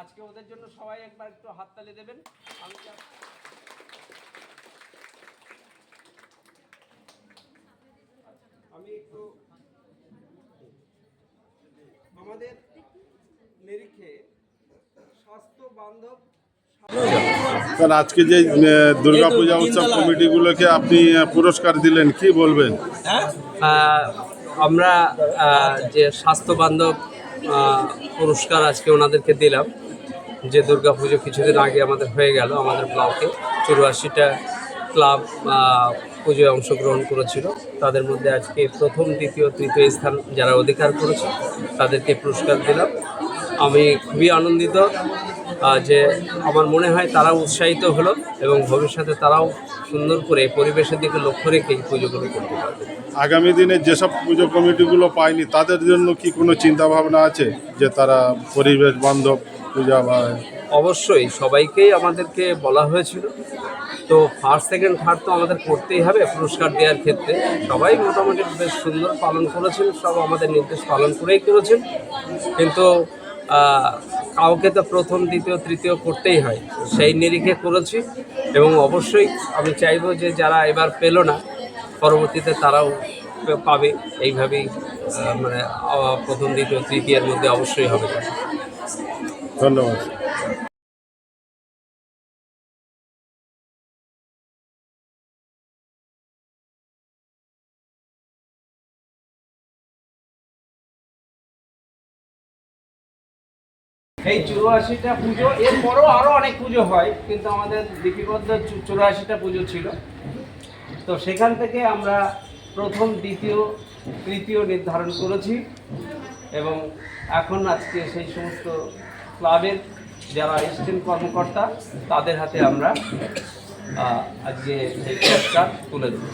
আজকে ওদের জন্য সবাই একবার একটু হাততালি দেবেন। আমি আমি একটু আমাদের নিরিখে স্বাস্থ্য বান্ধব স্যার আজকে যে দুর্গা পূজা উৎসব কমিটিগুলোকে আপনি পুরস্কার দিলেন কি বলবেন? আমরা যে স্বাস্থ্য বান্ধব পুরস্কার আজকে ওনাদেরকে দিলাম যে দুর্গা পুজো কিছুদিন আগে আমাদের হয়ে গেল, আমাদের ব্লকে চুরাশিটা ক্লাব পুজোয় অংশগ্রহণ করেছিল। তাদের মধ্যে আজকে প্রথম, দ্বিতীয়, তৃতীয় স্থান যারা অধিকার করেছে, তাদেরকে পুরস্কার দিলাম। আমি খুবই আনন্দিত যে আমার মনে হয় তারা উৎসাহিত হলো এবং ভবিষ্যতে তারাও সুন্দর করে পরিবেশের দিকে লক্ষ্য রেখে এই পুজোগুলো করতে পারবে। আগামী দিনে যেসব পুজো কমিটিগুলো পায়নি, তাদের জন্য কি কোনো চিন্তা ভাবনা আছে? যে তারা পরিবেশ বান্ধব পূজা বা অবশ্যই, সবাইকেই আমাদেরকে বলা হয়েছিল। তো ফার্স্ট সেকেন্ড থার্ড তো আমাদের করতেই হবে পুরস্কার দেওয়ার ক্ষেত্রে। সবাই মোটামুটি বেশ সুন্দর পালন করেছেন, সব আমাদের নির্দেশ পালন করেই করেছেন। কিন্তু কাউকে তো প্রথম, দ্বিতীয়, তৃতীয় করতেই হয়। সেই নিরিখে করেছি এবং অবশ্যই আমি চাইব যে যারা এবার পেল না, পরবর্তীতে তারাও পাবে। এইভাবেই মানে প্রথম, দ্বিতীয়, তৃতীয়ের মধ্যে অবশ্যই হবে। ধন্যবাদ। এই চুরাশিটা পুজো, এরপরও আরও অনেক পুজো হয়, কিন্তু আমাদের লিপিবদ্ধ চুরাশিটা পুজো ছিল। তো সেখান থেকে আমরা প্রথম, দ্বিতীয়, তৃতীয় নির্ধারণ করেছি এবং এখন আজকে সেই সমস্ত ক্লাবের যারা স্টেম কর্মকর্তা, তাদের হাতে আমরা আজকে এই পুরস্কার তুলে দেব।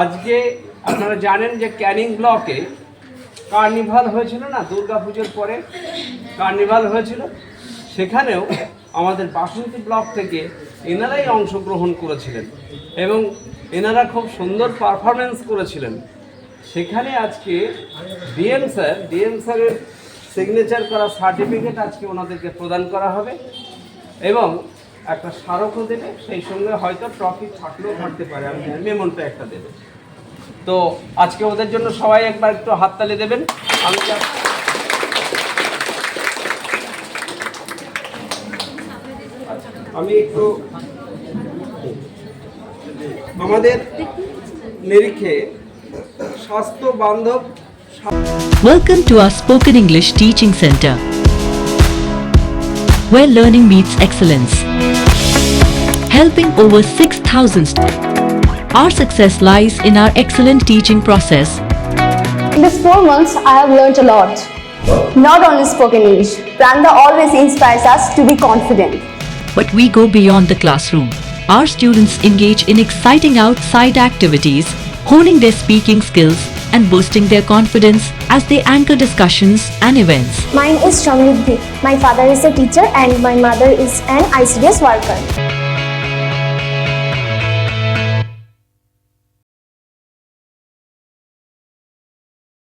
আজকে আপনারা জানেন যে ক্যানিং ব্লকে কার্নিভাল হয়েছিল না, দুর্গা পুজোর পরে কার্নিভাল হয়েছিল। সেখানেও আমাদের বাসন্তী ব্লক থেকে এনারাই অংশগ্রহণ করেছিলেন এবং এনারা খুব সুন্দর পারফরমেন্স করেছিলেন। সেখানে আজকে ডিএম স্যার, ডিএম স্যারের সিগনেচার করা সার্টিফিকেট আজকে ওনাদেরকে প্রদান করা হবে এবং একটা স্মারকও দেবে, সেই সঙ্গে হয়তো ট্রফি থাকলেও থাকতে পারে। আমি মেমনটা একটা দেবে। তো আজকে ওদের জন্য সবাই একবার একটু হাততালি দেবেন। আমি আমি একটু আমাদের নিরিখে স্বাস্থ্য বান্ধব Welcome to our spoken English teaching center, where learning meets excellence. Helping over 6,000 st- Our success lies in our excellent teaching process. In these four months, I have learned a lot. Not only spoken English, Pranda always inspires us to be confident. But we go beyond the classroom. Our students engage in exciting outside activities, honing their speaking skills and boosting their confidence as they anchor discussions and events. Mine is Shamridhi. My father is a teacher and my mother is an ICDS worker.